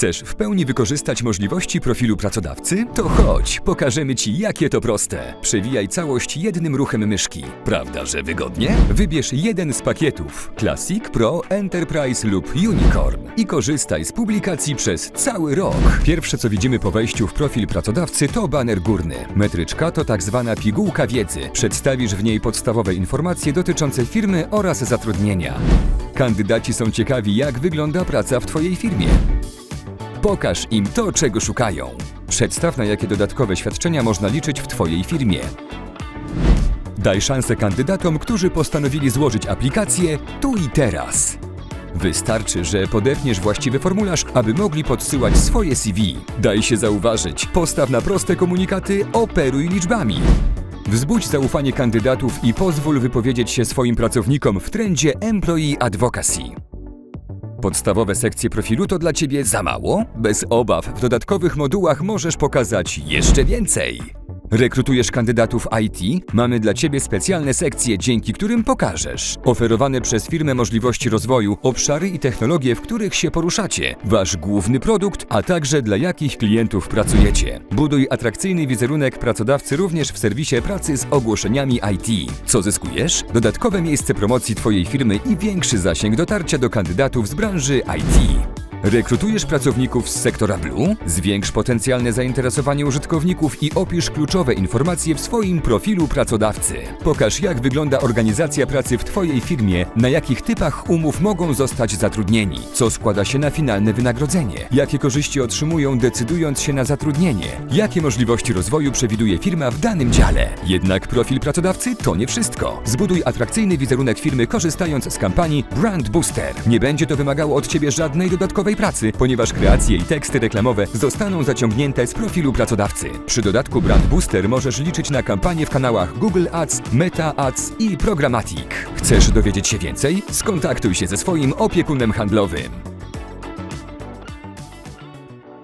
Chcesz w pełni wykorzystać możliwości profilu pracodawcy? To chodź, pokażemy Ci, jakie to proste. Przewijaj całość jednym ruchem myszki. Prawda, że wygodnie? Wybierz jeden z pakietów Classic, Pro, Enterprise lub Unicorn i korzystaj z publikacji przez cały rok. Pierwsze, co widzimy po wejściu w profil pracodawcy, to baner górny. Metryczka to tak zwana pigułka wiedzy. Przedstawisz w niej podstawowe informacje dotyczące firmy oraz zatrudnienia. Kandydaci są ciekawi, jak wygląda praca w Twojej firmie. Pokaż im to, czego szukają. Przedstaw, na jakie dodatkowe świadczenia można liczyć w Twojej firmie. Daj szansę kandydatom, którzy postanowili złożyć aplikację tu i teraz. Wystarczy, że podepniesz właściwy formularz, aby mogli podsyłać swoje CV. Daj się zauważyć, postaw na proste komunikaty, operuj liczbami. Wzbudź zaufanie kandydatów i pozwól wypowiedzieć się swoim pracownikom w trendzie Employee Advocacy. Podstawowe sekcje profilu to dla Ciebie za mało? Bez obaw, w dodatkowych modułach możesz pokazać jeszcze więcej. Rekrutujesz kandydatów IT? Mamy dla Ciebie specjalne sekcje, dzięki którym pokażesz oferowane przez firmę możliwości rozwoju, obszary i technologie, w których się poruszacie, Wasz główny produkt, a także dla jakich klientów pracujecie. Buduj atrakcyjny wizerunek pracodawcy również w serwisie pracy z ogłoszeniami IT. Co zyskujesz? Dodatkowe miejsce promocji Twojej firmy i większy zasięg dotarcia do kandydatów z branży IT. Rekrutujesz pracowników z sektora Blue? Zwiększ potencjalne zainteresowanie użytkowników i opisz kluczowe informacje w swoim profilu pracodawcy. Pokaż, jak wygląda organizacja pracy w Twojej firmie, na jakich typach umów mogą zostać zatrudnieni, co składa się na finalne wynagrodzenie, jakie korzyści otrzymują decydując się na zatrudnienie, jakie możliwości rozwoju przewiduje firma w danym dziale. Jednak profil pracodawcy to nie wszystko. Zbuduj atrakcyjny wizerunek firmy korzystając z kampanii Brand Booster. Nie będzie to wymagało od Ciebie żadnej dodatkowej pracy, ponieważ kreacje i teksty reklamowe zostaną zaciągnięte z profilu pracodawcy. Przy dodatku Brand Booster możesz liczyć na kampanie w kanałach Google Ads, Meta Ads i Programmatic. Chcesz dowiedzieć się więcej? Skontaktuj się ze swoim opiekunem handlowym.